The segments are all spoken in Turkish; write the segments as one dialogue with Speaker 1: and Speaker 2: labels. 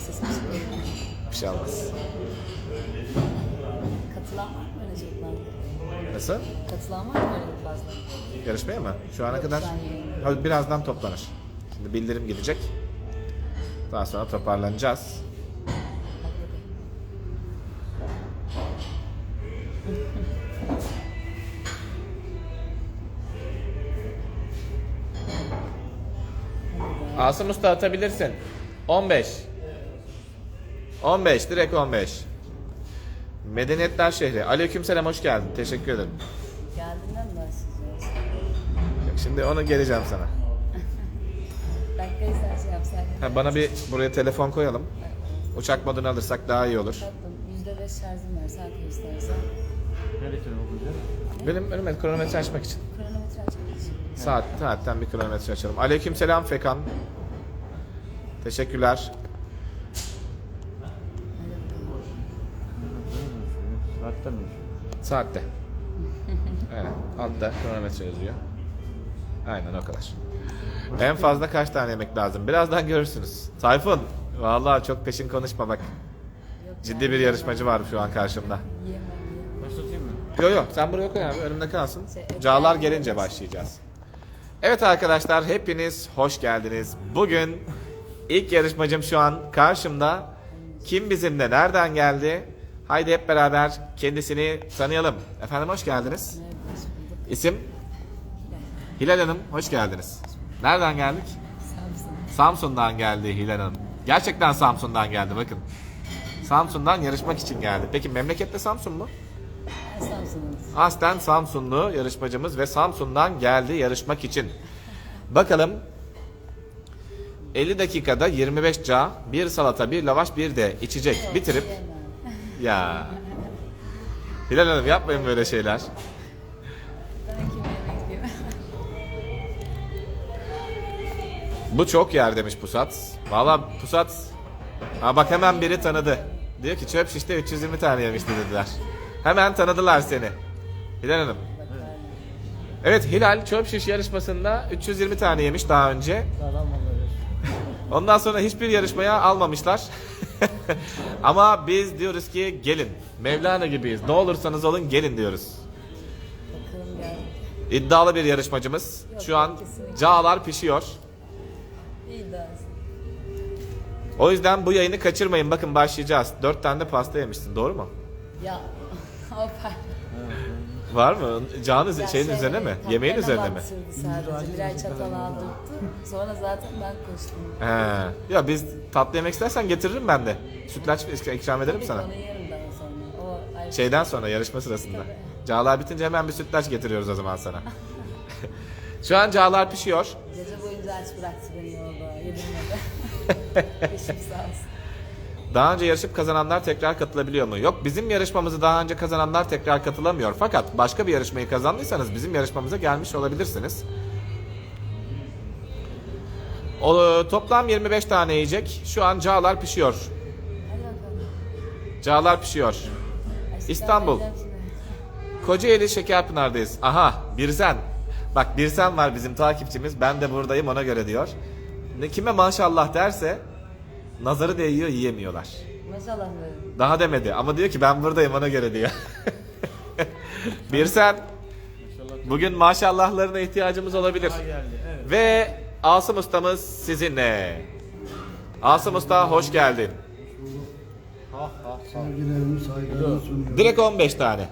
Speaker 1: sesim çıkıyor.
Speaker 2: Bir şey olmaz.
Speaker 1: Katılan var mı öyle?
Speaker 2: Nasıl?
Speaker 1: Katılan var mı öyle fazla?
Speaker 2: Yarışmaya mı? Şu ana kadar?
Speaker 1: An yayın.
Speaker 2: Hadi birazdan toplanır. Şimdi bildirim gidecek. Daha sonra toparlanacağız. Asım Usta atabilirsin. 15. 15, direkt 15. Medeniyetler şehri. Aleykümselam hoş geldin. Teşekkür ederim.
Speaker 1: Geldiğinden başlayacağız?
Speaker 2: Yok, Şimdi onu geleceğim sana.
Speaker 1: Dakika istersen yapsaydın.
Speaker 2: Ha, bana bir buraya telefon koyalım. Uçak modunu alırsak daha iyi olur.
Speaker 1: Tatlım yüzde beş şarjım var. Saat istersen.
Speaker 3: Nerede telefon koyacağız?
Speaker 2: Benim önüme kronometre açmak için.
Speaker 1: Kronometre açmak için.
Speaker 2: Saat, saatten bir kronometre açalım. Aleykümselam Fekan. Teşekkürler. Saatte. Aynen. Altta kronometre yazıyor. Aynen o kadar. En fazla kaç tane yemek lazım? Birazdan görürsünüz. Tayfun. Vallahi çok peşin konuşma bak. Ciddi bir yarışmacı var şu an karşımda.
Speaker 3: Başlatayım mı?
Speaker 2: Yok yok sen buraya koy abi önümde kalsın. Cağlar gelince başlayacağız. Evet arkadaşlar hepiniz hoş geldiniz. Bugün ilk yarışmacım şu an karşımda. Kim bizimle nereden geldi? Haydi hep beraber kendisini tanıyalım. Efendim hoş geldiniz. İsim? Hilal Hanım hoş geldiniz. Nereden geldik?
Speaker 1: Samsun.
Speaker 2: Samsun'dan geldi Hilal Hanım. Gerçekten Samsun'dan geldi bakın. Samsun'dan yarışmak için geldi. Peki memlekette Samsun mu? Aslen Samsunlu yarışmacımız ve Samsun'dan geldi yarışmak için. Bakalım 50 dakikada 25 ca, bir salata, bir lavaş, bir de içecek bitirip. Ya Hilal Hanım yapmayın böyle şeyler. Bu çok yer demiş Pusat. Valla Pusat ha bak hemen biri tanıdı. Diyor ki çöp şişte 320 tane yemişti dediler. Hemen tanıdılar seni. Hilal Hanım. Evet Hilal çöp şiş yarışmasında 320 tane yemiş daha önce. Ondan sonra hiçbir yarışmaya almamışlar. Ama biz diyoruz ki gelin. Mevlana gibiyiz. Ne olursanız olun gelin diyoruz.
Speaker 1: Bakalım.
Speaker 2: İddialı bir yarışmacımız. Şu an
Speaker 1: kesinlikle.
Speaker 2: cağlar pişiyor.
Speaker 1: İyi de
Speaker 2: O yüzden bu yayını kaçırmayın. Bakın başlayacağız. Dört tane de pasta yemişsin. Doğru mu?
Speaker 1: Ya. Hoppa.
Speaker 2: Var mı? Cağın
Speaker 1: Ya
Speaker 2: şeyin
Speaker 1: şey,
Speaker 2: üzerine mi? Yemeğin üzerine mi?
Speaker 1: Sadece birer çatal aldırdı. Sonra zaten ben koştum.
Speaker 2: He. Ya biz tatlı yemek istersen getiririm ben de. Sütlaç ikram ederim sana.
Speaker 1: Onu yerim daha sonra. O ayrı.
Speaker 2: Şeyden sonra yarışma sırasında.
Speaker 1: Tabii.
Speaker 2: Cağlar bitince hemen bir sütlaç getiriyoruz o zaman sana. Şu an cağlar pişiyor.
Speaker 1: Gece boyunca aç bıraktı beni orada. Yedirmedi. Eşim sağ olsun.
Speaker 2: Daha önce yarışıp kazananlar tekrar katılabiliyor mu? Yok bizim yarışmamızı daha önce kazananlar tekrar katılamıyor. Fakat başka bir yarışmayı kazandıysanız bizim yarışmamıza gelmiş olabilirsiniz. O, toplam 25 tane yiyecek. Şu an cağlar pişiyor. Cağlar pişiyor. İstanbul. Kocaeli Şekerpınar'dayız. Aha Birsen. Bak Birsen var bizim takipçimiz. Ben de buradayım ona göre diyor. Ne kime maşallah derse nazarı değiyor yiyemiyorlar.
Speaker 1: Maşallah.
Speaker 2: Daha demedi ama diyor ki ben buradayım ona göre diyor. Birsen bugün maşallahlarına ihtiyacımız olabilir.
Speaker 3: Geldi evet.
Speaker 2: Ve Asım ustamız sizinle. Asım usta hoş geldin.
Speaker 3: Ha ha ha.
Speaker 4: Sevgilerimi, saygılarımı sunuyorum.
Speaker 2: Direkt 15 tane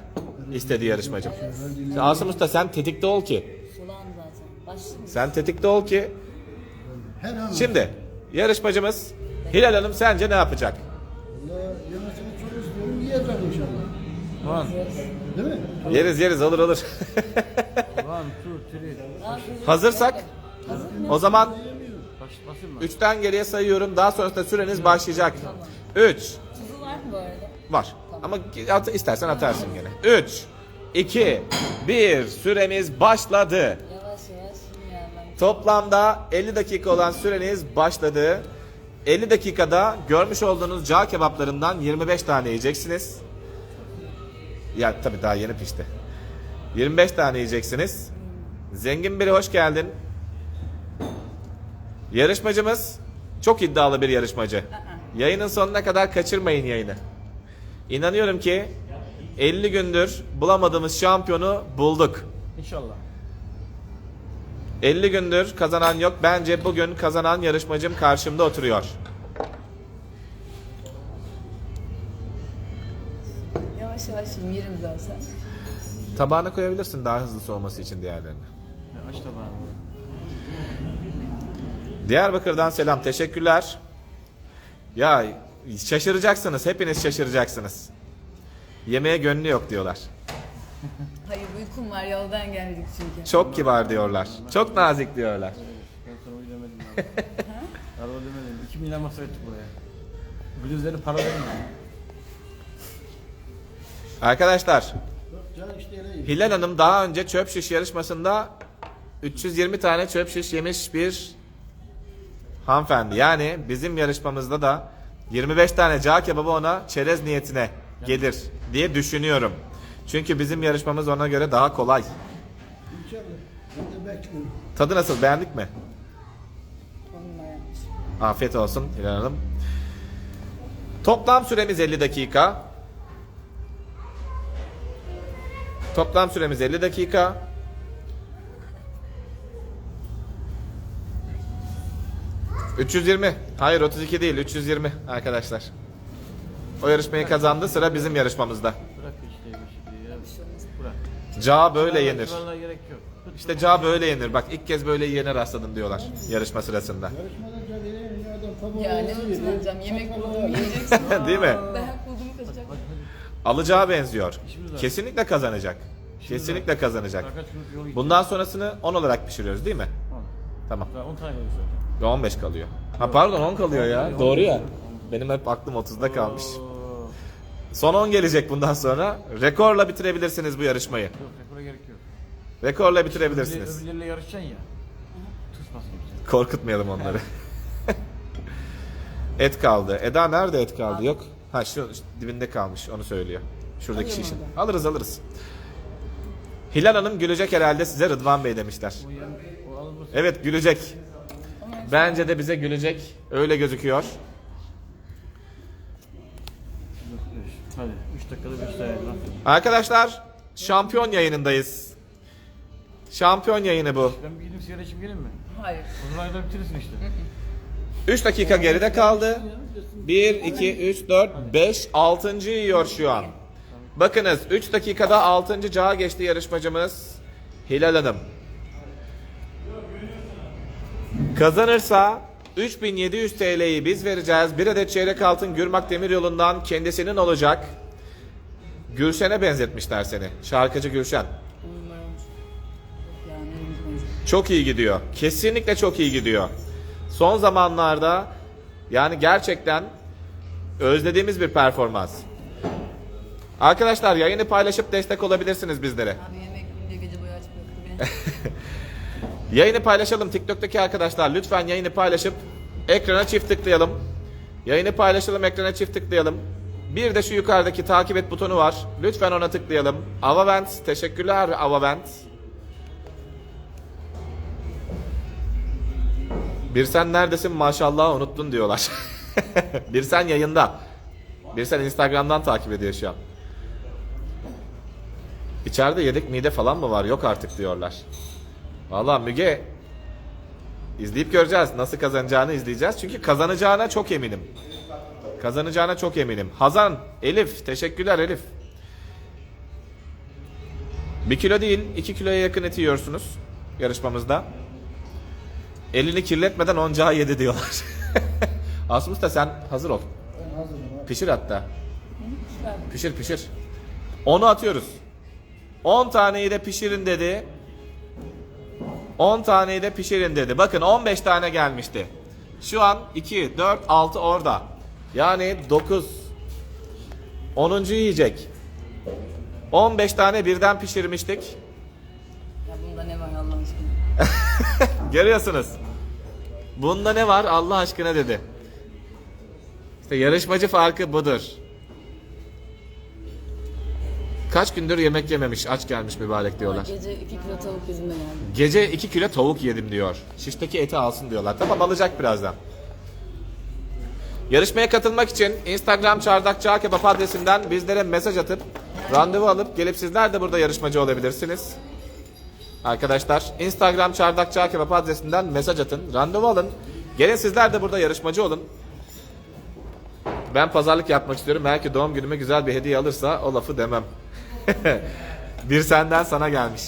Speaker 2: istedi yarışmacım. Asım usta sen tetikte ol ki.
Speaker 1: Zaten.
Speaker 2: Sen tetikte ol ki.
Speaker 4: Her an
Speaker 2: Şimdi yarışmacımız Hilal Hanım sence ne yapacak?
Speaker 4: Allah yemesini çok istiyorum. Yiyeceğim inşallah.
Speaker 3: One,
Speaker 4: Değil mi?
Speaker 2: Yeriz yeriz olur olur.
Speaker 3: one, two, three.
Speaker 2: Hazırsak o zaman
Speaker 3: Baş, basayım mı?
Speaker 2: 3'ten geriye sayıyorum. Daha sonrasında süreniz başlayacak. 3
Speaker 1: Tuzu var mı bu arada?
Speaker 2: var. Ama at, istersen atarsın gene. 3 2 1 süremiz başladı.
Speaker 1: Yavaş yavaş.
Speaker 2: Toplamda 50 dakika olan süreniz başladı. 50 dakikada görmüş olduğunuz cağ kebaplarından 25 tane yiyeceksiniz. Ya tabii daha yeni pişti. 25 tane yiyeceksiniz. Zengin biri hoş geldin. Yarışmacımız çok iddialı bir yarışmacı. Yayının sonuna kadar kaçırmayın yayını. İnanıyorum ki 50 gündür bulamadığımız şampiyonu bulduk.
Speaker 3: İnşallah.
Speaker 2: 50 gündür kazanan yok. Bence bugün kazanan yarışmacım karşımda oturuyor.
Speaker 1: Yavaş yavaş şimdi yerim zaten.
Speaker 2: Tabağına koyabilirsin daha hızlı soğuması için diğerlerini.
Speaker 3: Aç tabağını.
Speaker 2: Diyarbakır'dan selam. Teşekkürler. Ya şaşıracaksınız. Hepiniz şaşıracaksınız. Yemeğe gönlü yok diyorlar.
Speaker 1: Uykum var yoldan geldik çünkü.
Speaker 2: Çok kibar diyorlar. Çok nazik diyorlar.
Speaker 3: Ben sana uy demedim abi. Araba demedim. 2 milyar masraf ettik buraya. Bluzları para vermiyor.
Speaker 2: Arkadaşlar
Speaker 4: Can işte öyle.
Speaker 2: Hilal Hanım daha önce çöp şiş yarışmasında 320 tane çöp şiş yemiş bir hanımefendi. Yani bizim yarışmamızda da 25 tane cağ kebabı ona çerez niyetine gelir diye düşünüyorum. Çünkü bizim yarışmamız ona göre daha kolay. Tadı nasıl beğendik mi? Afiyet olsun Hilal Hanım. Toplam süremiz 50 dakika. Toplam süremiz 50 dakika. ...320. Hayır 32 değil 320 arkadaşlar. O yarışmayı kazandı sıra bizim yarışmamızda. Ca böyle yenir.
Speaker 3: Gerek yok.
Speaker 2: İşte ca böyle yenir. Bak ilk kez böyle yiyene rastladım diyorlar yarışma sırasında.
Speaker 4: Yarışmada can yine adam tabağı
Speaker 1: Ya ne
Speaker 4: yine.
Speaker 1: yemek yiyeceksin.
Speaker 2: Değil mi?
Speaker 1: Dayak bulduğumu kaçacak.
Speaker 2: Alacağı benziyor.
Speaker 3: İşimiz var.
Speaker 2: Kesinlikle kazanacak. Kesinlikle kazanacak.
Speaker 3: Yolu
Speaker 2: Bundan sonrasını 10 olarak pişiriyoruz değil mi?
Speaker 3: Tamam.
Speaker 2: Tamam.
Speaker 3: Daha 10 tane kalıyor zaten.
Speaker 2: Ve 15 kalıyor. Ha pardon 10 kalıyor ya. Doğru ya. Benim hep aklım 30'da kalmış.
Speaker 3: Oo.
Speaker 2: Son 10 gelecek bundan sonra. Rekorla bitirebilirsiniz bu yarışmayı.
Speaker 3: Yok rekora gerek yok.
Speaker 2: Rekorla bitirebilirsiniz.
Speaker 3: Öbürleriyle yarışacaksın ya.
Speaker 2: Korkutmayalım onları. et kaldı. Eda nerede et kaldı? Yok. Ha şu dibinde kalmış. Onu söylüyor. Şuradaki
Speaker 1: Alayım
Speaker 2: şişin. Alırız alırız. Hilal Hanım gülecek herhalde size Rıdvan Bey demişler.
Speaker 3: O o.
Speaker 2: Evet gülecek. Bence de bize gülecek. Öyle gözüküyor.
Speaker 3: Yok, beş. Hadi 3 dakikada 5 tane lan.
Speaker 2: Arkadaşlar şampiyon yayınındayız. Şampiyon yayını bu.
Speaker 3: Ben bir gidip sigara içeyim gelin mi?
Speaker 1: Hayır.
Speaker 3: O zaman da bitirirsin işte.
Speaker 2: 3 dakika geride kaldı. 1, 2, 3, 4, 5, 6. yiyor şu an. Bakınız 3 dakikada 6. cağa geçti yarışmacımız Hilal Hanım. Kazanırsa 3700 TL'yi biz vereceğiz. Bir adet çeyrek altın Gürmak Demiryolu'ndan kendisinin olacak. Gülşen'e benzetmişler seni. Şarkıcı Gülşen. Çok iyi gidiyor. Kesinlikle çok iyi gidiyor. Son zamanlarda yani gerçekten özlediğimiz bir performans. Arkadaşlar yayını paylaşıp destek olabilirsiniz bizlere.
Speaker 1: Abi yemek gece boyu.
Speaker 2: Yayını paylaşalım TikTok'taki arkadaşlar. Lütfen yayını paylaşıp ekrana çift tıklayalım. Yayını paylaşalım, ekrana çift tıklayalım. Bir de şu yukarıdaki takip et butonu var. Lütfen ona tıklayalım. Avavent, teşekkürler Avavent. Bir sen neredesin maşallah unuttun diyorlar. bir sen yayında. Bir sen Instagram'dan takip ediyor şu an. İçeride yedek mide falan mı var? Yok artık diyorlar. Valla Müge izleyip göreceğiz. Nasıl kazanacağını izleyeceğiz. Çünkü kazanacağına çok eminim. Kazanacağına çok eminim. Hazan, Elif. Teşekkürler Elif. Bir kilo değil, iki kiloya yakın eti yiyorsunuz yarışmamızda. Elini kirletmeden oncağı yedi diyorlar. Asmus da sen hazır ol.
Speaker 4: Ben hazırım abi.
Speaker 2: Pişir hatta. Pişir pişir. Onu atıyoruz. 10 taneyi de pişirin dedi. 10 taneyi de pişirin dedi. Bakın 15 tane gelmişti. Şu an 2, 4, 6 orada. Yani 9. 10. yiyecek. 15 tane birden pişirmiştik.
Speaker 1: Ya bunda ne var Allah aşkına?
Speaker 2: Görüyorsunuz. Bunda ne var Allah aşkına dedi. İşte yarışmacı farkı budur. Kaç gündür yemek yememiş, aç gelmiş mübarek diyorlar.
Speaker 1: gece 2 kilo tavuk bizimle geldi.
Speaker 2: Gece 2 kilo tavuk yedim diyor. Şişteki eti alsın diyorlar. Tamam alacak birazdan. Yarışmaya katılmak için Instagram Çardak Çağ Kebap adresinden bizlere mesaj atıp randevu alıp gelip sizler de burada yarışmacı olabilirsiniz. Arkadaşlar Instagram Çardak Çağ Kebap adresinden mesaj atın, randevu alın. Gelin sizler de burada yarışmacı olun. Ben pazarlık yapmak istiyorum. Belki doğum günüme güzel bir hediye alırsa o lafı demem. Bir senden sana gelmiş.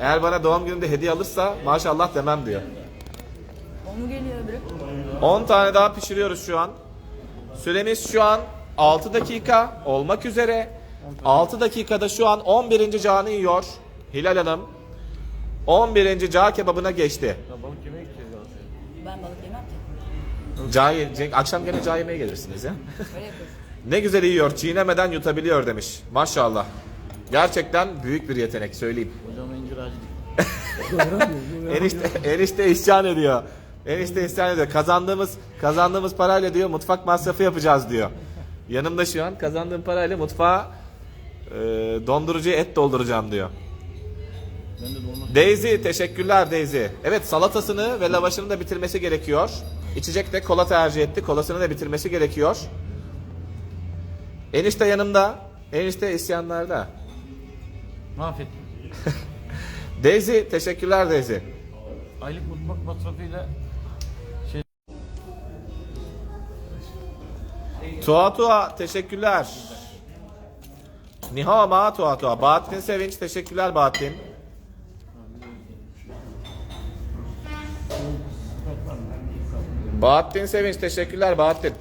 Speaker 2: Eğer bana doğum günümde hediye alırsa maşallah demem diyor.
Speaker 1: Onu geliyor öbürü.
Speaker 2: 10 tane daha pişiriyoruz şu an. Süremiz şu an 6 dakika olmak üzere. 6 dakikada şu an 11. canı yiyor. Hilal Hanım 11. cağ kebabına geçti.
Speaker 3: Ya balık.
Speaker 1: Ben balık yemem ki.
Speaker 2: Cağ, ye- akşam gene cağ yemeye gelirsiniz ya.
Speaker 1: Öyle.
Speaker 2: Ne güzel yiyor, çiğnemeden yutabiliyor demiş. Maşallah. Gerçekten büyük bir yetenek söyleyeyim.
Speaker 3: Hocam incir ağacı
Speaker 2: Enişte, enişte isyan ediyor. Enişte isyan ediyor. Kazandığımız kazandığımız parayla diyor mutfak masrafı yapacağız diyor. Yanımda şu an kazandığım parayla mutfağa e, dondurucuya et dolduracağım diyor.
Speaker 3: Ben de
Speaker 2: Daisy teşekkürler Daisy. Evet salatasını ve lavaşını da bitirmesi gerekiyor. İçecek de kola tercih etti. Kolasını da bitirmesi gerekiyor. Enişte yanımda. Enişte isyanlarda.
Speaker 3: mahvettim.
Speaker 2: Daisy teşekkürler Daisy.
Speaker 3: Aylık mutfak masrafıyla şey
Speaker 2: Tua Tua teşekkürler. Niha ma Tua Tua. Bahattin Sevinç teşekkürler Bahattin. Bahattin Sevinç teşekkürler Bahattin.